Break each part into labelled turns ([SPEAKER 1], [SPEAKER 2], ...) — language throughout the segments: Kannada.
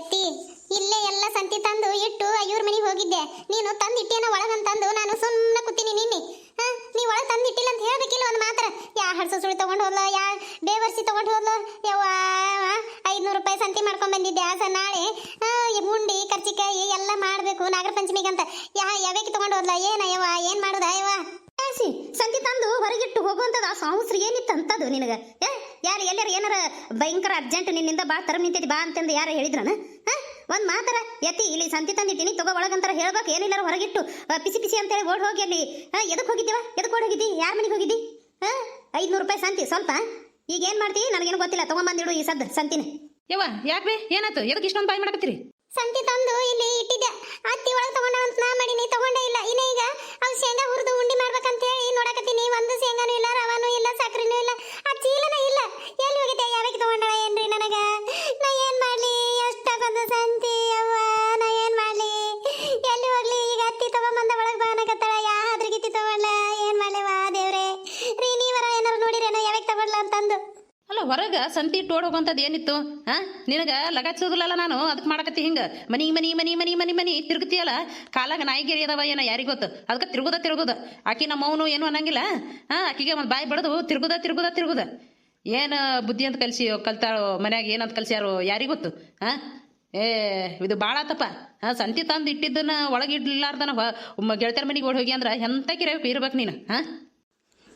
[SPEAKER 1] ಎತ್ತಿ ಇಲ್ಲೇ ಎಲ್ಲ ಸಂತಿ ತಂದು ಇಟ್ಟು ಇವ್ರ ಮನೆಗೆ ಹೋಗಿದ್ದೆ. ನೀನು ತಂದಿಟ್ಟೇನ ಒಳಗಂತಂದು ನಾನು ಸುಮ್ಮನೆ ಕೂತೀನಿ ನಿನ್ನೆ. ಹಾ, ನೀ ಒಳಗೆ ತಂದು ಇಟ್ಟಿಲ್ಲ ಅಂತ ಹೇಳಬೇಕಿಲ್ಲ ಒಂದು ಮಾತ್ರ. ಯಾ ಹರ್ಸು ಸುಳಿ ತಗೊಂಡು ಹೋದ್ಲ, ಯಾ ಬೇವರ್ಸಿ ತಗೊಂಡು ಹೋದ್ಲು, ಯವ್ವ ಐದ್ನೂರು ರೂಪಾಯಿ ಸಂತಿ ಮಾಡ್ಕೊಂಡು ಬಂದಿದ್ದೆ. ಆಸ ನಾಳೆ ಮುಂಡಿ, ಕರ್ಚಿಕಾಯಿ ಎಲ್ಲ ಮಾಡಬೇಕು ನಾಗರ ಪಂಚಮಿಗೆ ಅಂತ. ಯಾ, ಯಾವ್ಯಾಕೆ ತಗೊಂಡು ಹೋದ್ಲ? ಏನ ಯವ್ವ, ಏನ್ ಮಾಡುದ ಯವ್ವ? ಸಂತಿ ತಂದು ಹೊರಗಿಟ್ಟು ಹೋಗುವಂಥದ್ದು ಆ ಸಾಂಸ್ರಿ ಏನಿತ್ತು ಅಂತದು ನಿನಗ? ಏ ಯಾರು ಎಲ್ಲರೂ ಏನಾರ ಭಯಂಕರ ಅರ್ಜೆಂಟ್ ನಿನ್ನಿಂದ ಬಾ ತರ ನಿಂತೈತಿ ಬಾ ಅಂತಂದು ಯಾರು ಹೇಳಿದ್ರನ? ಹಾ? ಒಂದ್ ಮಾತರ ಎತ್ತಿ ಇಲ್ಲಿ ಸಂತಿ ತಂದಿದ್ದೀನಿ ತಗೋ ಒಳಗಂತರ ಹೇಳ್ಬೇಕು ಏನಿಲ್ಲಾರ ಹೊರಗಿಟ್ಟು ಪಿಸಿ ಪಿಸಿ ಅಂತೇಳಿ ಓಡ್ ಹೋಗಿ ಅಲ್ಲಿ ಹಾ ಎದಕ್ ಹೋಗಿದ್ದೀವ? ಎದಕ್ ಓಡ್ ಹೋಗಿದ್ದಿ? ಯಾರ ಮನೆಗೆ ಹೋಗಿದ್ದಿ? ಹಾ? ಐದ್ನೂರು ರೂಪಾಯಿ ಸಂತಿ ಸ್ವಲ್ಪ ಈಗ ಏನ್ ಮಾಡ್ತಿ? ನನಗೇನು ಗೊತ್ತಿಲ್ಲ ತಗೊಂಬಂದಿಡು ಈ ಸದ್ ಸಂತಿನ.
[SPEAKER 2] ಯವ್ವ ಯಾಕೆ ಏನಾಯ್ತು? ಎದಕ್ಕೆ ಇಷ್ಟೊಂದು ಬಾಯ್ ಮಾಡಕತ್ತೀರಿ
[SPEAKER 1] ಸಂತಿ ತಂದು ಇಲ್ಲಿ ಇಟ್ಟಿದ್ದೆ. ಅತ್ತಿ ಒಳಗೆ ತಗೊಂಡ ಅಂತ ನಾ ಮಾಡೀನಿ ತಗೊಂಡೇ ಇಲ್ಲ. ಇನ್ನ ಈಗ ಅವ್ ಶೇಂಗಾ ಹುರಿದು ಉಂಡಿ ಮಾಡ್ಬೇಕಂತ ಹೇಳಿ ನೋಡಕತ್ತೀನಿ. ಒಂದು ಶೇಂಗಾನು ಇಲ್ಲ ರವಾನು ಇಲ್ಲ ಸಕ್ಕರೆನೂ ಇಲ್ಲ. ಸಂತಿ
[SPEAKER 2] ಟೋಡ್ ಹೋಗೋಂಥದ್ದು ಏನಿತ್ತು? ಹಾ ನಿನಗ ಲಗಾಚಿಸೋದಿಲ್ಲಲ್ಲ ನಾನು ಅದಕ್ಕೆ ಮಾಡಕತ್ತಿ ಹಿಂಗ. ಮನಿ ಮನಿ ಮನಿ ಮನಿ ಮನಿ ಮನಿ ತಿರುಗತಿಯಲ್ಲ ಕಾಲಾಗ ನಾಯಿಗೇರಿ ಅದಾವ ಏನೋ, ಯಾರಿಗೆ ಗೊತ್ತು? ಅದಕ್ಕೆ ತಿರುಗುದ ತಿರುಗುದ. ಆಕಿ ನಮ್ಮ ಅವನು ಏನು ಅನ್ನಂಗಿಲ್ಲ? ಹಾ ಆಕಿಗೆ ಒಂದು ಬಾಯಿ ಬಡದು, ತಿರುಗುದ ತಿರುಗುದ ತಿರುಗುದ. ಏನು ಬುದ್ಧಿ ಅಂತ ಕಲಿಸಿ, ಕಲ್ತಾಳು ಮನ್ಯಾಗ ಏನಂತ ಕಲ್ಸ್ಯಾರು ಯಾರಿಗೆ ಗೊತ್ತು? ಹಾ ಏ, ಇದು ಭಾಳ ತಪ್ಪ ಹಾ ಸಂತಿ ತಂದು ಇಟ್ಟಿದ್ದನ್ನ ಒಳಗೆ ಇಡ್ಲಾರ್ದನ ಗೆಳತಿಯರ ಮನೆಗೆ ಓಡಿ ಹೋಗಿ ಅಂದ್ರೆ ಎಂತ ಕಿರಬೇಕು ಇರ್ಬೇಕು ನೀನು ಹಾ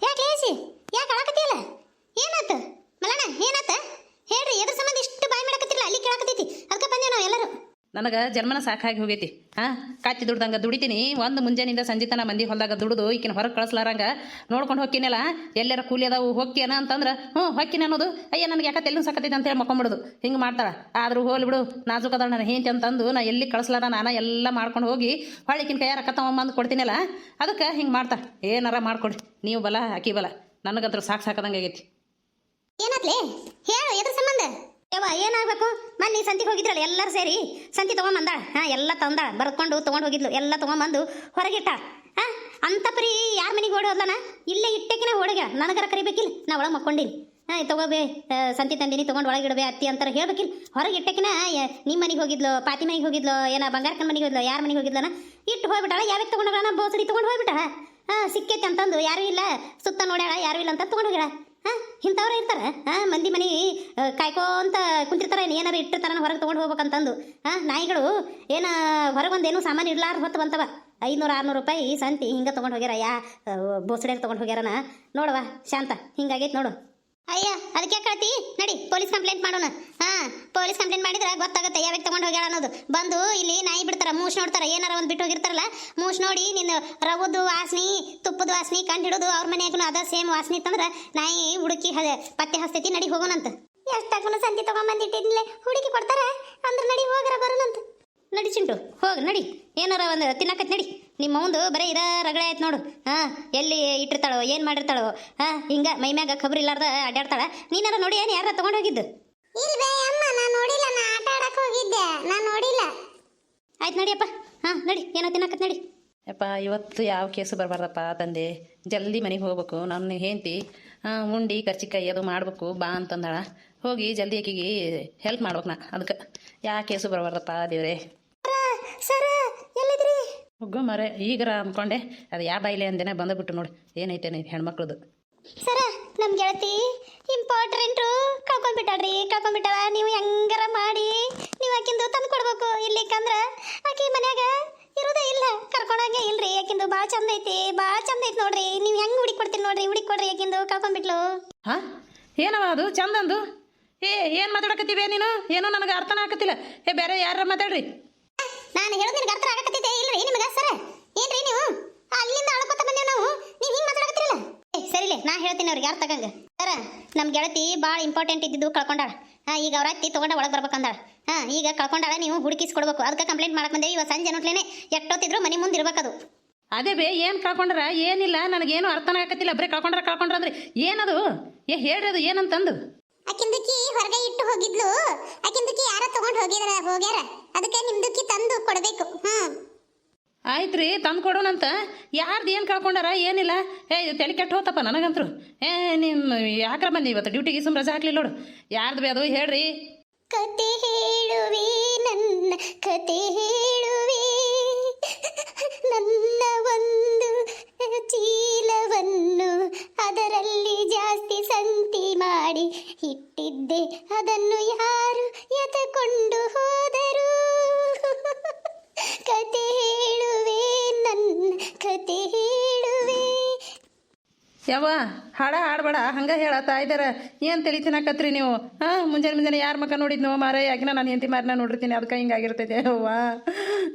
[SPEAKER 1] ಯಾಕೆ ಯಾಕೆ ಏನಾತ? ಮಲಣ ಏನಾತ? ಹೇಳ್ರಿ, ಎದ್ರ ಸಂಬಂಧ ಇಷ್ಟು ಬಾಯಿ ಮಾಡಕತ್ತಿರಲ್ಲ ಅಲ್ಲಿ ಕೇಳಕತ್ತೈತಿ. ಅದಕ್ಕೆ ಬಂದೆ ನಾವು ಎಲ್ಲರೂ.
[SPEAKER 2] ನನಗೆ ಜನ್ಮನ ಸಾಕಾಗಿ ಹೋಗೈತಿ. ಹಾ, ಕಾಚಿ ದುಡ್ದಂಗ ದುಡಿತೀನಿ. ಒಂದು ಮುಂಜಾನಿಂದ ಸಂಜೆ ತನ ಮಂದಿ ಹೊಲದಾಗ ದುಡಿದು, ಈಕಿನ ಹೊರಗೆ ಕಳಿಸ್ಲಾರಂಗ. ನೋಡ್ಕೊಂಡು ಹೋಗ್ತೀನಲ್ಲ ಎಲ್ಲರ ಕೂಲಿ ಅದಾವು ಹೋಗ್ಕೇನ ಅಂತಂದ್ರೆ, ಹ್ಞೂ, ಹೊಕ್ಕಿನ ಅನ್ನೋದು, ಅಯ್ಯ, ನನಗೆ ಯಾಕೆ ಸಾಕತ್ತೈತಿ ಅಂತ ಹೇಳಿ ಮಕ್ಕೊಂಬಿಡುದು. ಹಿಂಗೆ ಮಾಡ್ತಾಳ. ಆದ್ರೂ ಹೋಲಿ ಬಿಡು, ನಾಜುಕ್ ಅದಾಳ ನನ್ನ ಹೇಂತಿ ಅಂತಂದು, ನಾ ಎಲ್ಲಿ ಕಳಿಸ್ಲಾರ ನಾನು ಎಲ್ಲ ಮಾಡ್ಕೊಂಡು ಹೋಗಿ, ಹೊಳ್ಳಿಕಿನ ಕೈಯಾರ ರೊಕ್ಕ ತಗೊಂಬಂದು ಕೊಡ್ತೀನಲ್ಲ, ಅದಕ್ಕೆ ಹಿಂಗೆ ಮಾಡ್ತಾ. ಏನಾರ ಮಾಡ್ಕೊಡಿ, ನೀವು ಬಲ ಆಕಿ ಬಲ. ನನಗಂತ್ರ ಸಾಕು ಸಾಕದಂಗೆ ಆಗೈತಿ.
[SPEAKER 1] ಏನಾತ್ಲೆ ಹೇಳು, ಎದ್ರ ಸಂಬಂಧ? ಯವ್ವ, ಏನಾಗ್ಬೇಕು? ಮೊನ್ನೆ ಸಂತಿಗೆ ಹೋಗಿದ್ರಲ್ಲ, ಎಲ್ಲರೂ ಸೇರಿ. ಸಂತಿ ತಗೊಂಬಂದಾಳ. ಹಾ, ಎಲ್ಲ ತಂದಾಳ. ಬರ್ಕೊಂಡು ತಗೊಂಡು ಹೋಗಿದ್ಲು. ಎಲ್ಲ ತಗೊಂಬಂದು ಹೊರಗಿಟ್ಟ. ಹಾ, ಅಂತ ಪರಿ ಯಾರ ಮನೆಗೆ ಹೊಡೆ ಹೋದ್ಲನ? ಇಲ್ಲೇ ಇಟ್ಟಕ್ಕಿನ ಹೊಡೆಗ ನನಗರ ಕರಿಬೇಕಿಲ್ಲ. ನಾ ಒಳಗೆ ಮಕ್ಕೊಂಡಿನಿ. ಹಾ ತಗೋಬೇ ಸಂತಿ ತಂದಿನಿ, ತಗೊಂಡು ಒಳಗಿಡಬೇ ಅತ್ತಿ ಅಂತಾರ ಹೇಳ್ಬೇಕಿಲ್ಲ. ಹೊರಗೆ ಇಟ್ಟಕ್ಕಿನ ನಿಮ್ಮ ಮನೆಗೆ ಹೋಗಿದ್ಲು, ಪಾತಿ ಮನೆಗೆ ಹೋಗಿದ್ಲು, ಏನ ಬಂಗಾರಕ್ಕನ ಮನೆಗೆ ಹೋಗಿದ್ಲು, ಯಾರ ಮನೆಗೆ ಹೋಗಿದ್ಲನ? ಇಟ್ಟು ಹೋಗ್ಬಿಟ್ಟಾಳ. ಯಾವ್ಯಾಕೆ ತಗೊಂಡೋಗಳ ಬೋಸಡಿ ತಗೊಂಡು ಹೋಗ್ಬಿಟ್ಟ. ಹಾ, ಸಿಕ್ಕೈತೆ ಅಂತಂದು ಯಾರು ಇಲ್ಲ. ಸುತ್ತ ನೋಡ್ಯಾಳ, ಯಾರು ಇಲ್ಲ ಅಂತ ತಗೊಂಡು ಹೋಗ್ಯಾಳ. ಇಂಥವ್ರ ಇರ್ತಾರೆ. ಹಾಂ ಮಂದಿ ಮನೆ ಕಾಯ್ಕೊಂತ ಕುಂತಿರ್ತಾರೆ. ಏನು ಏನಾರು ಇಟ್ಟಿರ್ತಾರ ಹೊರಗೆ ತೊಗೊಂಡು ಹೋಗ್ಬೇಕಂತಂದು. ಹಾಂ ನಾಯಿಗಳು ಏನ ಹೊರಗೆ ಒಂದೇನು ಸಾಮಾನು ಇಡ್ಲಾರ ಹೊತ್ತು ಬಂತವ. ಐನೂರು ಆರುನೂರು ರೂಪಾಯಿ ಸಂತಿ ಹಿಂಗೆ ತೊಗೊಂಡು ಹೋಗ್ಯಾರ ಯಾ ಬೋಸಡಿಯಾಗ ತೊಗೊಂಡು ಹೋಗ್ಯಾರನ. ನೋಡವ, ಶಾಂತ, ಹಿಂಗಾಗೈತೆ ನೋಡು. ಅಯ್ಯ, ಅದಕ್ಕೆ ಕಳ್ತಿ? ನಡಿ, ಪೊಲೀಸ್ ಕಂಪ್ಲೇಂಟ್ ಮಾಡೋಣ. ಹಾ, ಪೊಲೀಸ್ ಕಂಪ್ಲೇಂಟ್ ಮಾಡಿದ್ರೆ ಗೊತ್ತಾಗುತ್ತೆ, ಯಾವಾಗ ತಗೊಂಡು ಹೋಗ್ಯಾಳ ಅನ್ನೋದು. ಬಂದು ಇಲ್ಲಿ ನಾಯಿ ಬಿಡ್ತಾರ ಮೂಸ್ ನೋಡ್ತಾರ, ಏನಾರ ಒಂದು ಬಿಟ್ಟು ಹೋಗಿರ್ತಾರಲ್ಲ ಮೂಸ್ ನೋಡಿ ನಿನ್ನ ರವದ್ದು ವಾಸನಿ ತುಪ್ಪದ ವಾಸನಿ, ಕಂಡು ಹಿಡಿದು ಅವ್ರ ಮನೆಯಾಗೂ ಅದ ಸೇಮ್ ವಾಸನಿ ಇತ್ತಂದ್ರ ನಾಯಿ ಹುಡುಕಿ ಪತ್ತೆ ಹಸ್ತೈತಿ, ನಡಿ ಹೋಗೋಣಂತ. ಎಷ್ಟಾಕನು ಸಂತಿ ತಗೊಂಬಂದಿಟ್ಟಿದ್ಲೆ ಹುಡುಕಿ ಕೊಡ್ತಾರ? ಅಂದ್ರೆ ನಡಿ ಹೋಗರ ಬರೋಣಂತ ನಡಿ ಚಿಂಟು, ಹೋಗ, ನಡಿ. ಏನಾರ ಒಂದು ತಿನ್ನಕತ್ ನಡಿ. ನಿಮ್ಮ ಒಂದು ಬರೀ ಇದ ರಗಳೆ ಆಯ್ತು ನೋಡು. ಹಾ ಎಲ್ಲಿ ಇಟ್ಟಿರ್ತಾಳೋ ಏನು ಮಾಡಿರ್ತಾಳೋ ಹಾ ಹಿಂಗ ಮೈ ಮ್ಯಾಗ ಖಬರ್ ಇಲ್ಲಾರ್ದ ಅಡ್ಡಾಡ್ತಾಳ ನೀನಾರ ನೋಡಿ ಏನು ಯಾರ ತಗೊಂಡು ಹೋಗಿದ್ದು? ಅಮ್ಮ ನಾನು ನೋಡಿಲ್ಲ ನಾ ಆಟ ಆಡಕ್ ಹೋಗಿದ್ದೆ ನಾನು ನೋಡಿಲ್ಲ. ಆಯ್ತು ನಡಿಯಪ್ಪ ಹಾ ನಡಿ ಏನೋ ತಿನ್ನಕತ್ ನಡಿ.
[SPEAKER 2] ಯಪ್ಪ ಇವತ್ತು ಯಾವ ಕೇಸು ಬರಬಾರ್ದಪ್ಪ ತಂದೆ. ಜಲ್ದಿ ಮನೆಗೆ ಹೋಗ್ಬೇಕು ನನ್ನ ಹೆಂಡತಿ. ಉಂಡಿ ಕರ್ಚಿಕಾಯಿ ಅದು ಮಾಡ್ಬೇಕು ಬಾ ಅಂತಂದಾಳ. ಹೋಗಿ ಜಲ್ದಿ ಆಕಿಗೆ ಹೆಲ್ಪ್ ಮಾಡ್ಬೇಕು ನಾ ಅದಕ್ಕೆ. ಯಾವ ಕೇಸು ಬರಬಾರ್ದಪ್ಪ ದೇವ್ರೆ.
[SPEAKER 1] ಸರ ಎಲ್ಲಿದ್ರಿ
[SPEAKER 2] ಹೋಗೋ ಮರೆ ಈಗರ ಅಂದ್ಕೊಂಡೆ ಅದು ಯಾವ ಬಾಯಿಲೆ ಅಂದೇನೆ ಬಂದ್ಬಿಟ್ಟು ನೋಡಿ ಏನೈತೆ ಹೆಣ್ಮಕ್ಳದು.
[SPEAKER 1] ಸರ ನಮ್ ಗೆಳತಿ ಇಂಪಾರ್ಟೆಂಟು ಕಳ್ಕೊಂಡ್ಬಿಟ್ಟಾಡ್ರಿ ಕಳ್ಕೊಂಡ್ಬಿಟ್ಟಾಳ ನೀವು ಹೆಂಗಾರ ಮಾಡಿ ನೀವು ಆಕಿಂದು ತಂದು ಕೊಡ್ಬೇಕು. ಇಲ್ಲಿಕಂದ್ರ ಆಕಿ ಮನ್ಯಾಗ ಇರೋದೇ ಇಲ್ಲ ಕರ್ಕೊಂಡಂಗೆ ಇಲ್ರಿ ಯಾಕಿಂದು ಭಾಳ ಚಂದ ಐತಿ ಭಾಳ ಚಂದ ಐತಿ ನೋಡ್ರಿ ನೀವು ಹೆಂಗ್ ಹುಡುಕ್ ಕೊಡ್ತೀನಿ ನೋಡ್ರಿ ಹುಡುಕ್ ಕೊಡ್ರಿ ಯಾಕಿಂದು ಕಳ್ಕೊಂಡ್ಬಿಟ್ಲು.
[SPEAKER 2] ಹಾ? ಏನವ ಅದು ಚಂದಂದು ಏ ಏನು ಮಾತಾಡಕತ್ತೀವಿ ನೀನು? ಏನೋ ನನಗೆ ಅರ್ಥನ ಆಗತ್ತಿಲ್ಲ ಏ ಬೇರೆ ಯಾರ ಮಾತಾಡ್ರಿ?
[SPEAKER 1] ನಾನು ಹೇಳೋದು ನಿನಗೆ ಅರ್ಥ ಆಗಕತ್ತೈತೆ ಇಲ್ರಿ ನಿಮಗೆ ಸರ? ಏನ್ರಿ ನೀವು? ಅಲ್ಲಿಂದ ಅಳ್ಕೊತ ಬಂದೇವ್ ನಾವು. ನೀವು ಹಿಂಗ್ ಮಾತಾಡಕತ್ತಿರಲ್ಲ? ಏ ಸರಿಲೆ ನಾ ಹೇಳ್ತೀನಿ ಅವ್ರಿಗೆ ಯಾರ್ ತಗಂಗ. ಸರ ನಮ್ಮ ಗೆಳತಿ ಭಾಳ ಇಂಪಾರ್ಟೆಂಟ್ ಇದ್ದಿದ್ದು ಕಳ್ಕೊಂಡಾಳ. ಹಾ ಈಗ ಅವ್ರ ಅತ್ತಿ ತಗೊಂಡ ಒಳಗೆ ಬರ್ಬೇಕಂದಾಳ. ಹಾ ಈಗ ಕಳ್ಕೊಂಡಾಳ ನೀವು ಹುಡುಕಿಸ್ಕೊಡ್ಬೇಕು ಅದಕ್ಕೆ ಕಂಪ್ಲೇಂಟ್ ಮಾಡ್ಕೊಂಡೆ ಇವ ಇವತ್ತು ಸಂಜೆ ನೋಟ್ಲೇನೆ ಎಷ್ಟೊತ್ತಿದ್ರು ಮನೆ ಮುಂದೆ ಇರ್ಬೇಕದು
[SPEAKER 2] ಅದೇ. ಬೇ ಏನು ಕಳ್ಕೊಂಡ್ರ? ಏನಿಲ್ಲ ನನಗೇನು ಅರ್ಥನ ಆಗತ್ತಿಲ್ಲ ಬರೀ ಕಳ್ಕೊಂಡ್ರ ಕಳ್ಕೊಂಡ್ರ ಅಂದ್ರೆ ಏನದು? ಏ ಹೇಳ್ರಿ ಅದು ಏನಂತಂದು?
[SPEAKER 1] ಅಕ್ಕಿಂದಕ್ಕಿ ಹೊರಗೆ ಇಟ್ಟು ಹೋಗಿದ್ಲು. ಅಕ್ಕಿಂದಕ್ಕಿ ಯಾರ ತಗೊಂಡ್ ಹೋಗಿದ್ರ ಹೋಗ್ಯಾರ. ಅದಕ್ಕೆ ನಿಮ್ದಕ್ಕಿ ತಂದು ಕೊಡಬೇಕು. ಹ್ಮ್.
[SPEAKER 2] ಆಯ್ತು ರೀ ತಂದು ಕೊಡೋಣಂತ. ಯಾರ್ದು ಏನು ಕಳ್ಕೊಂಡಾರ, ಏನಿಲ್ಲ. ಏ, ತಲೆ ಕೆಟ್ಟು ಹೋತಪ್ಪ ನನಗಂತರು. ಏ ನಿಮ್ಮ ಯಾಕ್ರ ಬಂದಿ ಇವತ್ತು? ಡ್ಯೂಟಿಗೆ ಸುಮ್ ರಜಾ ಹಾಕ್ಲಿಲ್ಲ ನೋಡು. ಯಾರ್ದು ಬೇದು ಹೇಳ್ರಿ.
[SPEAKER 1] ಕತೆ ಹೇಳುವಿ, ನನ್ನ ಕತೆ ಹೇಳುವಿ. ನನ್ನ ಒಂದು ಚೀಲವನ್ನು ಅದರಲ್ಲಿ ಜಾಸ್ತಿ ಸಂತಿ ಮಾಡಿ ಇಟ್ಟಿದ್ದೆ. ಅದನ್ನು ಯಾರು ಎತಕೊಂಡು ಹೋದರು?
[SPEAKER 2] ಕತೆ ಯವ್ವ? ಹಾಡ ಹಾಡಬೇಡ, ಹಂಗೆ ಹೇಳತ್ತಾ ಇದ್ದಾರ. ಏನು ತಲೆ ತಿನ್ನಕತ್ರಿ ನೀವು? ಹಾಂ, ಮುಂಜಾನೆ ಮುಂಜಾನೆ ಯಾರ ಮಕ್ಕ ನೋಡಿದ್ನೋ ಮಾರಯ್ಯ? ಯಾಕಿನ ನಾನು ಹೆಂಡತಿ ಮಾರನ್ನ ನೋಡಿರ್ತೀನಿ ಅದಕ್ಕೆ ಹಿಂಗಾಗಿರ್ತೈತೆ ಯವ್ವ,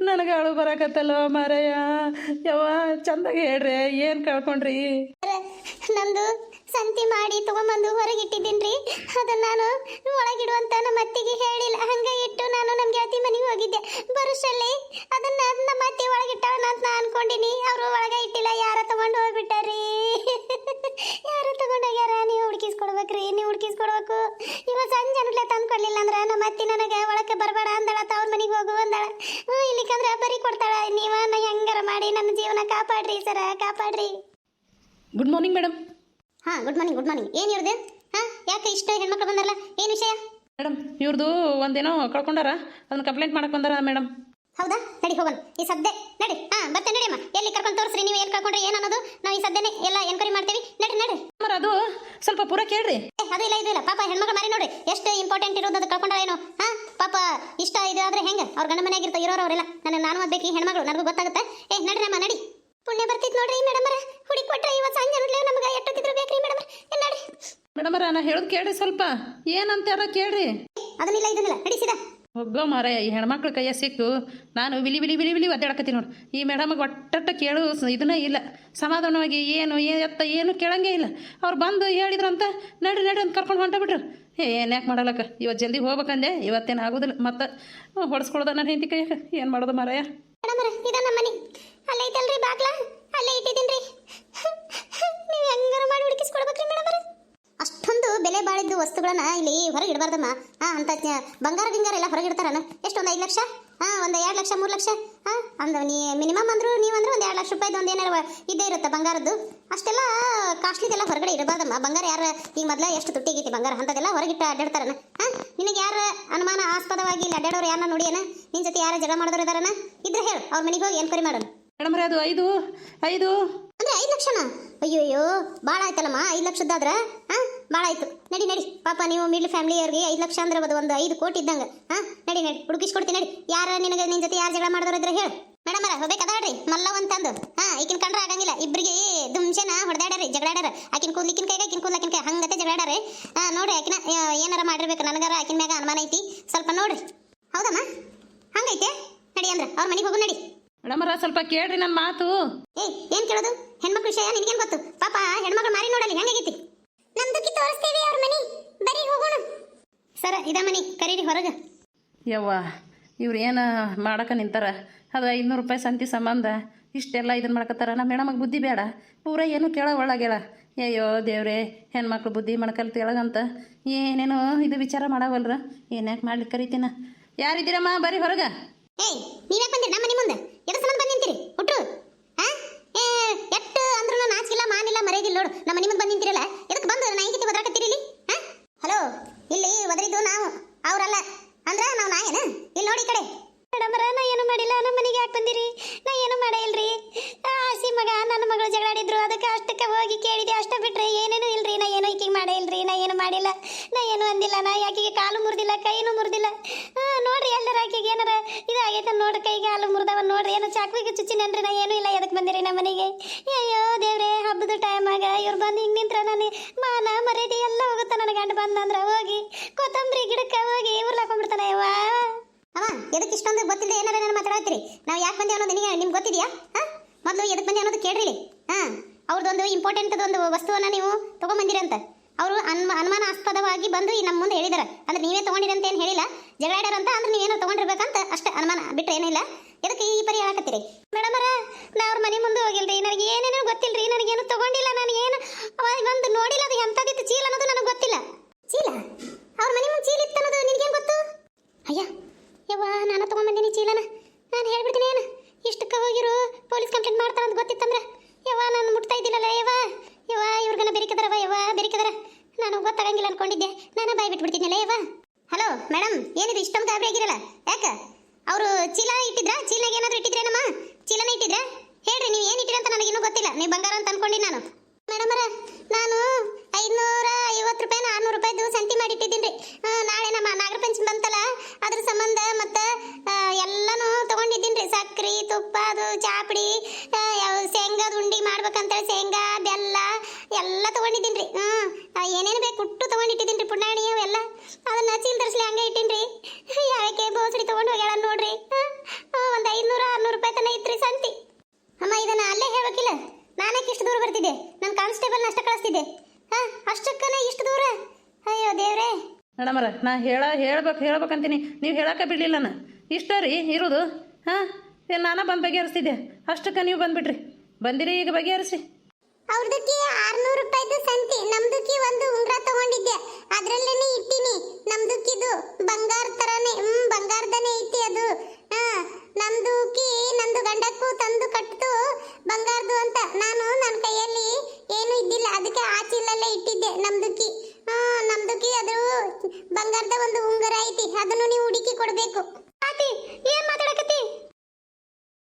[SPEAKER 2] ನನಗೆ ಅಳು ಬರಕತ್ತಲ್ಲೋ ಮಾರಯ್ಯ? ಯವ್ವ, ಚಂದಾಗಿ ಹೇಳ್ರಿ, ಏನು ಕಳ್ಕೊಂಡ್ರಿ?
[SPEAKER 1] ನಂದು ಮಾಡಿ ತಗೊಂಬಂದು ಹೊರಗಿಟ್ಟಿದ್ದೀನ್ರಿ. ಅದನ್ನ ನಾನು ಒಳಗಿಡುವಂತ ನಮ್ಮ ಅತ್ತಿಗೆ ಹೇಳಿಲ್ಲ. ಹಂಗ ಇಟ್ಟು ನಾನು ನಮ್ಮ ಗೆಳತಿ ಮನೆಗೆ ಹೋಗಿದ್ದೆ. ಬರುಷಲ್ಲಿ ಅದನ್ನ ನಮ್ಮ ಅತ್ತೆ ಒಳಗಿಟ್ಟಾಳ ಅಂತ ನಾ ಅನ್ಕೊಂಡಿನಿ. ಅವರು ಒಳಗ ಇಟ್ಟಿಲ್ಲ. ಯಾರ ತಗೊಂಡು ಹೋಗ್ಬಿಟ್ಟಾರಿ ಯಾರು ತಗೊಂಡೋಗ್ಯಾರ ನೀವು ಹುಡುಕಿಸ್ಕೊಡ್ಬೇಕ್ರಿ, ನೀವು ಹುಡುಕಿಸ್ಕೊಡ್ಬೇಕು. ಇವ ಸಂಜೆ ಅನ್ಲೆ ತಂದು ಕೊಡ್ಲಿಲ್ಲ ಅಂದ್ರ ನಮ್ಮ ಅತ್ತಿ ನನಗೆ, ಒಳಕ್ಕೆ ಬರಬೇಡ ಅಂದಳ, ತವ್ರ ಮನೆಗೆ ಹೋಗು ಅಂದಳ. ಹ್ಞೂ ಇಲ್ಲಿಕಂದ್ರೆ ಬರೀ ಕೊಡ್ತಾಳ. ನೀವ ನಾ ಹೆಂಗಾರ ಮಾಡಿ ನನ್ನ ಜೀವನ ಕಾಪಾಡ್ರಿ ಸರ, ಕಾಪಾಡ್ರಿ.
[SPEAKER 2] ಗುಡ್ ಮಾರ್ನಿಂಗ್ ಮೇಡಮ್
[SPEAKER 1] ಹಾ ಗುಡ್ ಮಾರ್ನಿಂಗ್ ಗುಡ್ ಮಾರ್ನಿಂಗ್ ಏನು ಇವ್ರದ್ದು ಹಾ ಯಾಕೆ ಇಷ್ಟ ಹೆಣ್ಮಕ್ಳು ಬಂದಾರಲ್ಲ? ಏನು ವಿಷಯ?
[SPEAKER 2] ಮೇಡಮ್ ಇವ್ರದ್ದು ಒಂದೇನೋ ಕಳ್ಕೊಂಡಾರ? ಅದನ್ನ ಕಂಪ್ಲೇಂಟ್ ಮಾಡಕ್ ಬಂದಾರ ಮೇಡಮ್
[SPEAKER 1] ಹೌದಾ? ನಡಿ ಹೋಗೋಣ. ಈ ಸದ್ದೆ. ನಡಿ ಹಾ ಬರ್ತೆ ನಡಿ ಅಮ್ಮ. ಎಲ್ಲಿ ಕರ್ಕೊಂಡು ತೋರಿಸ್ರಿ ನೀವು ಏನ್ ಕರ್ಕೊಂಡ್ರೆ ಏನು ಅನ್ನೋದು? ನಾವು ಈ ಸದ್ಯನೇ ಎಲ್ಲ ಎನ್ಕ್ವೈರಿ ಮಾಡ್ತೀವಿ. ನಡಿ ನಡಿ.
[SPEAKER 2] ಮರ ಅದು ಸ್ವಲ್ಪ ಪೂರ ಕೇಳ್ರಿ.
[SPEAKER 1] ಏ, ಅದು ಇಲ್ಲ ಇದು ಇಲ್ಲ. ಪಾಪ ಹೆಣ್ಮಕ್ಳು ಮಾರಿ ನೋಡಿ ಎಷ್ಟು ಇಂಪಾರ್ಟೆಂಟ್ ಇರೋದು ಅದು ಕಳ್ಕೊಂಡ್ರೆ ಏನು? ಹಾ ಪಾಪ ಇಷ್ಟ ಇದು ಆದ್ರೆ ಹೆಂಗೆ? ಅವ್ರ ಗಂಡ ಮನೆಯಾಗಿರ್ತಾ ಇರೋರು ಅವರೆಲ್ಲ ನನಗೆ ನಾನು ಓದ್ಬೇಕು ಈ ಹೆಣ್ಮಗಳು ನನಗೂ ಗೊತ್ತಾಗುತ್ತೆ. ಏ ನಡ್ರಿ ಅಮ್ಮ ನಡಿ. ಪುಣ್ಯ ಬರ್ತೈತಿ ನೋಡ್ರಿ ಮೇಡಮ್ ಹುಡಿ ಕೊಟ್ರೆ ಇವತ್ತು ಸಂಜೆ ನೋಡ್ಲಿ ನಮಗೆ ಎಷ್ಟೊತ್ತಿದ್ರು ಬೇಕ್ರಿ ಮೇಡಮ್ ನೋಡಿ
[SPEAKER 2] ಮೇಡಮರ ನಾ ಹೇಳೋದು ಕೇಳ್ರಿ ಸ್ವಲ್ಪ. ಏನಂತಾರ ಕೇಳ್ರಿ.
[SPEAKER 1] ಅದನ್ನಿಲ್ಲ ಇದನ್ನಿಲ್ಲ. ನಡೀಸಿದ
[SPEAKER 2] ಹೋಗೋ ಮಾರಾಯ ಈ ಹೆಣ್ಮಕ್ಳ ಕೈಯ ಸಿಕ್ಕು ನಾನು ವಿಲಿ ವಿಲಿ ವಿಲಿ ವಿಲಿ ಒದ್ದಾಡಕತ್ತೀನಿ ನೋಡಿ. ಈ ಮೇಡಮ್ಗೆ ಒಟ್ಟಟ್ಟ ಕೇಳು ಇದನ್ನ ಇಲ್ಲ. ಸಮಾಧಾನವಾಗಿ ಏನು ಎತ್ತ ಏನು ಕೇಳಂಗೇ ಇಲ್ಲ. ಅವ್ರು ಬಂದು ಹೇಳಿದ್ರಂತ ನಡಿ ನಡಿ ಅಂತ ಕರ್ಕೊಂಡು ಹೊಂಟಬಿಟ್ರು ಏನು ಯಾಕೆ ಮಾಡಲಕ್ಕ? ಇವತ್ತು ಜಲ್ದಿ ಹೋಗ್ಬೇಕಂದೆ. ಇವತ್ತೇನು ಆಗೋದಿಲ್ಲ. ಮತ್ತೆ ಹೊಡೆಸ್ಕೊಳ್ದ ನನ್ನ ಹೆಂಡತಿ ಕೈಯಾಗ. ಏನು ಮಾಡೋದು ಮಾರಾಯ
[SPEAKER 1] ಮೇಡಮರ ಇದ ನಮ್ಮ ಮನೆ ಅಲ್ಲೇ ಐತಲ್ರಿ ಬಾಗ್ಲ ಅಲ್ಲೇ ಇಟ್ಟಿದ್ದೀನ್ರಿ ನೀವು ಹೆಂಗಾರ ಮಾಡಿ ಹುಡುಕಿಸ್ಕೊಡ್ಬೇಕ್ರಿ ಮೇಡಮರ ಅಷ್ಟೊಂದು ಬೆಲೆ ಬಾಳಿದ್ದು ವಸ್ತುಗಳನ್ನ ಇಲ್ಲಿ ಹೊರಗೆ ಇಡಬಾರ್ದಮ್ಮ ಹಾ ಅಂತ ಬಂಗಾರ ಗಿಂಗಾರ ಎಲ್ಲ ಹೊರಗಿಡ್ತಾರನ? ಎಷ್ಟು ಒಂದು ಐದು ಲಕ್ಷ? ಹಾ ಒಂದು ಎರಡು ಲಕ್ಷ ಮೂರು ಲಕ್ಷ? ಹಾ ಅಂದ ನೀ ಮಿನಿಮಮ್ ಅಂದ್ರು ನೀವಂದ್ರೆ ಒಂದು ಎರಡು ಲಕ್ಷ ರೂಪಾಯಿದು ಒಂದು ಏನಾರ ಇದ್ದೇ ಇರುತ್ತೆ ಬಂಗಾರದ್ದು? ಅಷ್ಟೆಲ್ಲ ಕಾಸ್ಟ್ಲಿದೆಲ್ಲ ಹೊರಗಡೆ ಇಡಬಾರ್ದಮ್ಮ. ಬಂಗಾರ ಯಾರು ಈಗ ಮೊದಲ ಎಷ್ಟು ತುಟ್ಟಿಗೈತಿ ಬಂಗಾರ? ಅಂಥದ್ದೆಲ್ಲ ಹೊರಗಿಟ್ಟು ಅಡ್ಡಾಡ್ತಾರನ? ಹಾ ನಿನಗೆ ಯಾರು ಅನುಮಾನ ಆಸ್ಪದವಾಗಿ ಇಲ್ಲಿ ಅಡ್ಡಾಡೋರು ಯಾರನ್ನ ನೋಡಿಯನ? ನಿನ್ನ ಜೊತೆ ಯಾರು ಜಗಳ ಮಾಡೋರು ಇದಾರನ? ಇದ್ರೆ ಹೇಳು ಅವ್ರ ಮನೆಗೆ ಹೋಗಿ ಎನ್ಕ್ವೈರಿ ಮಾಡೋಣ.
[SPEAKER 2] ಮೇಡಮ್ರೆ ಅದು ಐದು ಐದು.
[SPEAKER 1] ಅಂದ್ರೆ ಐದು ಲಕ್ಷನಾ? ಅಯ್ಯೋ ಅಯ್ಯೋ ಭಾಳ ಆಯ್ತಲ್ಲಮ್ಮ ಐದು ಲಕ್ಷದ್ದಾದ್ರೆ? ಹಾ ಭಾಳ ಆಯ್ತು. ನಡಿ ನಡಿ. ಪಾಪ ನೀವು ಮಿಡ್ಲ್ ಫ್ಯಾಮಿಲಿಯವ್ರಿಗೆ ಐದು ಲಕ್ಷ ಅಂದ್ರೆ ಅದು ಒಂದು ಐದು ಕೋಟಿ ಇದ್ದಂಗ. ಹಾ? ನಡಿ ನಡಿ. ಹುಡುಕಿಸ್ಕೊಡ್ತೀನಿ ನಡಿ. ಯಾರ ನಿನಗೆ ನಿನ್ ಜೊತೆ ಯಾರು ಜಗಳ ಮಾಡಿದ್ರೆ ಇದ್ರೆ ಹೇಳು. ಮೇಡಮ್ ಅರ ಹೋಗ್ಬೇಕಾದ್ರಿ ಮಲ್ಲ ಅಂತಂದು. ಹಾ ಈಕಿನ ಕಂಡ್ರೆ ಆಗಂಗಿಲ್ಲ. ಇಬ್ಬರಿಗೆ ದುಮ್ಸೆನ ಹೊಡೆದಾಡ್ರಿ ಜಗಳಾಡ್ಯಾರ. ಆಕಿನ ಕೂದ್ಲಿಕ್ಕಿನ ಕೈಗೆ ಆಕಿನ ಕೂದ್ಲಕ್ಕಿನ ಕೈ ಹಂಗತೆ ಜಗಳಾಡ್ರಿ ಹಾ ನೋಡ್ರಿ ಆಕಿನ ಏನಾರ ಮಾಡಿರ್ಬೇಕು. ನನಗಾರ ಆಕಿನ ಮ್ಯಾಗ ಅನುಮಾನ ಐತಿ. ಸ್ವಲ್ಪ ನೋಡ್ರಿ. ಹೌದಮ್ಮ? ಹಂಗೈತೆ? ನಡಿ ಅಂದ್ರ ಅವ್ರ ಮನೆಗೆ ಹೋಗು ನಡಿ.
[SPEAKER 2] ಮೇಡಮರ ಸ್ವಲ್ಪ ಕೇಳ್ರಿ ನನ್ನ ಮಾತು.
[SPEAKER 1] ಏಯ್ ಏನ್ ಕೇಳೋದು? ಹೆಣ್ಮಕ್ಳ ವಿಷಯ ನಿನಗೇನು ಗೊತ್ತು? ಪಾಪ ಹೊರಗ.
[SPEAKER 2] ಯವ್ವ ಇವ್ರು ಏನು ಮಾಡಕ್ಕೆ ನಿಂತಾರ? ಅದು ಐನೂರು ರೂಪಾಯಿ ಸಂತಿ ಸಂಬಂಧ. ಇಷ್ಟೆಲ್ಲ ಇದನ್ನು ಮಾಡಕತ್ತಾರ. ನಮ್ಮ ಮೇಡಮ್ಗೆ ಬುದ್ಧಿ ಬೇಡ. ಪೂರ ಏನು ಕೇಳ ಒಳಗೇಳ ಅಯ್ಯೋ ದೇವ್ರೇ ಹೆಣ್ಮಕ್ಳು ಬುದ್ಧಿ ಮಾಡ್ಕಲ್ ತಿಳಗಂತ. ಏನೇನೋ ಇದು ವಿಚಾರ ಮಾಡವಲ್ರ? ಏನ್ಯಾಕೆ ಮಾಡ್ಲಿಕ್ಕೆ ಕರಿತೀನ? ಯಾರಿದ್ದೀರಮ್ಮ? ಬರೀ ಹೊರಗೆ.
[SPEAKER 1] ಏಯ್ ನೀವ್ಯಾಕೆ ಬಂದಿರಿ? ನಮ್ಮ ಮನೆ ಮುಂದೆ. ಎದ್ರ ಸಂಬಂಧ ಬಂದು ನಿಂತೀರಿ? ಹುಟ್ರು. ಎಟ್ಟು ಅಂದ್ರೂ ನಾಚಿಲ್ಲ ಮಾನಿಲ್ಲ ಮರೆಯದಿಲ್ಲ ನೋಡು. ನಮ್ಮ ಮನೆ ಮುಂದೆ ಬಂದು ನಿಂತಿರಲ್ಲ ಎದಕ್ಕೆ ಬಂದು ನಾಯಿಗಿತಿ ಒದರಾಕತ್ತೀರಿ ಇಲ್ಲಿ ಹಾ ಹಲೋ ಇಲ್ಲಿ ಒದರಿದ್ದು ನಾವು ಅವ್ರಲ್ಲ ಅಂದ್ರ ನಾವು ನಾಯೇನ ಇಲ್ಲಿ ನೋಡಿ ಕಡೆ. ಮೇಡಮರ ನಾ ಏನು ಮಾಡಿಲ್ಲ? ನಮ್ಮ ಮನೆಗೆ ಯಾಕೆ ಬಂದಿರಿ? ನಾ ಏನು ಮಾಡೇ ಇಲ್ರಿ ಆ ಹಸಿ ಮಗ, ನನ್ನ ಮಗಳು ಜಗಳಾಡಿದ್ರು. ಅದಕ್ಕೆ ಅಷ್ಟಕ್ಕೆ ಹೋಗಿ ಕೇಳಿದೆ. ಅಷ್ಟ ಬಿಟ್ರೆ ಏನೇನು ಇಲ್ರಿ. ನಾ ಏನು ಈಕಿಗೆ ಮಾಡೇ ಇಲ್ರಿ ನಾ ಏನು ಮಾಡಿಲ್ಲ. ನಾ ಏನು ಅಂದಿಲ್ಲ. ನಾ ಯಾಕಿಗೆ ಕಾಲು ಮುರಿದಿಲ್ಲ, ಕೈನೂ ಮುರಿದಿಲ್ಲ. ನೋಡ್ರಿ ಎಲ್ಲರ ಆಕಿಗೆ ಏನಾರ ಇದಾಗೈತೆ ನೋಡ್ರಿ. ಕೈಗೆ ಕಾಲು ಮುರಿದವ ನೋಡ್ರಿ. ಏನೋ ಚಾಕ್ವಿಗೆ ಚುಚ್ಚಿನೇನ್ರಿ ನಾ ಏನೂ ಇಲ್ಲ. ಎದಕ್ಕೆ ಬಂದಿರಿ ನಮ್ಮ ಮನೆಗೆ? ಅಯ್ಯೋ ದೇವ್ರೆ, ಹಬ್ಬದ ಟೈಮಾಗ ಇವ್ರು ಬಂದು ಹಿಂಗೆ ನಿಂತ್ರ ನಾನು ಮಾನ ಮರ್ಯಾದೆ ಎಲ್ಲ ಹೋಗುತ್ತೆ. ನನ್ನ ಗಂಡ ಬಂದಂದ್ರೆ ಹೋಗಿ ಕೊತ್ತಂಬರಿ ಗಿಡಕ್ಕೆ ಹೋಗಿ ಉರ್ಲಾಕೊಂಡ್ಬಿಡ್ತಾನೆ ಯವ್ವ. ಅವ ಎದಕ್ಕೆ ಇಷ್ಟೊಂದು ಗೊತ್ತಿಲ್ಲ ಏನಾರ ನಾನು ಮಾತಾಡ್ತೀರಿ? ನಾವು ಯಾಕೆ ಬಂದೆ ಅನ್ನೋದು ನಿಮಗೆ ನಿಮ್ಗೆ ಗೊತ್ತಿದೆಯಾ? ಮೊದಲು ಎದಕ್ಕೆ ಬಂದೆ ಅನ್ನೋದು ಕೇಳ್ರಿ ಹಾಂ? ಅವ್ರದ್ದೊಂದು ಇಂಪಾರ್ಟೆಂಟ್ ಒಂದು ವಸ್ತುವನ್ನ ನೀವು ತೊಗೊಂಬಂದಿರಿ ಅಂತ. ಅವರು ಅನ್ಮ, ಅನುಮಾನಾಸ್ಪದವಾಗಿ ಬಂದು ಈ ನಮ್ಮ ಮುಂದೆ ಹೇಳಿದಾರೆ. ಅಂದ್ರೆ ನೀವೇ ತೊಗೊಂಡಿರಿ ಅಂತ ಏನು ಹೇಳಿಲ್ಲ? ಜಗಳಾಡ್ಯಾರ ಅಂತ ಅಂದ್ರೆ ನೀವೇನೋ ತೊಗೊಂಡಿರ್ಬೇಕಂತ ಅಷ್ಟೇ ಅನುಮಾನ ಬಿಟ್ಟರೆ ಏನಿಲ್ಲ. ಎದಕ್ಕೆ ಈ ಪರಿ ಹೇಳಕತ್ತೀರಿ? ಮೇಡಮರ, ನಾ ಅವ್ರ ಮನೆ ಮುಂದೆ ಹೋಗಿಲ್ರಿ. ನಾನು ಗೊತ್ತಾಗಂಗಿಲ್ಲ ಅನ್ಕೊಂಡಿದ್ದೆ. ನಾನು ಬಾಯ್ ಬಿಟ್ಬಿಡ್ತೀನಲ್ಲ ಯವ್ವ. ಹಲೋ ಮೇಡಮ್ ಏನಿದು ಇಷ್ಟೊಂದು ಗಾಬರಿ ಆಗಿರಲ್ಲ? ಯಾಕ? ಅವರು ಚೀಲ ಇಟ್ಟಿದ್ರ? ಚೀಲಾಗ ಏನಾದ್ರು ಇಟ್ಟಿದ್ರೇನಮ್ಮ? ಚೀಲನ ಇಟ್ಟಿದ್ರೆ? ಹೇಳ್ರಿ, ನೀವು ಏನು ಅಂತ ನನಗಿನ್ನೂ ಗೊತ್ತಿಲ್ಲ. ನೀವು ಬಂಗಾರ ಅಂತ ಅನ್ಕೊಂಡಿ ನಾನು. ಮೇಡಮ್ ಅರ ನಾನು ಐನೂರ ಐವತ್ತು ರೂಪಾಯಿ ನಾನ್ನೂರು ರೂಪಾಯಿದು ಸಂತಿ ಮಾಡಿಟ್ಟಿದ್ದೀನಿ ರೀ. ನಾಳೆ ನಮ್ಮ ನಾಗರ ಪಂಚಮಿ ಬಂತಲ್ಲ, ಅದ್ರ ಸಂಬಂಧ ಇಷ್ಟು ದೂರ ಬರ್ತಿದೆ ನಾನು ಕಾನ್ಸ್ಟೇಬಲ್ ಅಷ್ಟ ಕಳಿಸ್ತಿದ್ದೆ. ಹಾ ಅಷ್ಟಕ್ಕನೇ ಇಷ್ಟು ದೂರ? ಅಯ್ಯೋ ದೇವ್ರೆ.
[SPEAKER 2] ಮೇಡಮರ ನಾ ಹೇಳ ಹೇಳ್ಬೇಕು ಹೇಳ್ಬೇಕಂತೀನಿ. ನೀವು ಹೇಳಕ್ಕೆ ಬಿಡ್ಲಿಲ್ಲ ನಾನು. ಇಷ್ಟ ರೀ ಇರೋದು. ಹಾಂ ನಾನು ಬಂದು ಬಗೆಹರಿಸ್ತಿದ್ದೆ. ಅಷ್ಟಕ್ಕ ನೀವು ಬಂದುಬಿಟ್ರಿ. ಬಂದಿರಿ ಈಗ ಬಗೆಹರಿಸಿ.
[SPEAKER 1] ಅವ್ರದಕ್ಕೆ ಆರ್ನೂರು ರೂಪಾಯಿದು ಸಂತಿ ನಮ್ದಕ್ಕೆ ಒಂದು ಉಂಗ್ರ ತಗೊಂಡಿದ್ದೆ. ಅದರಲ್ಲೇನೆ ಇಟ್ಟಿನಿ.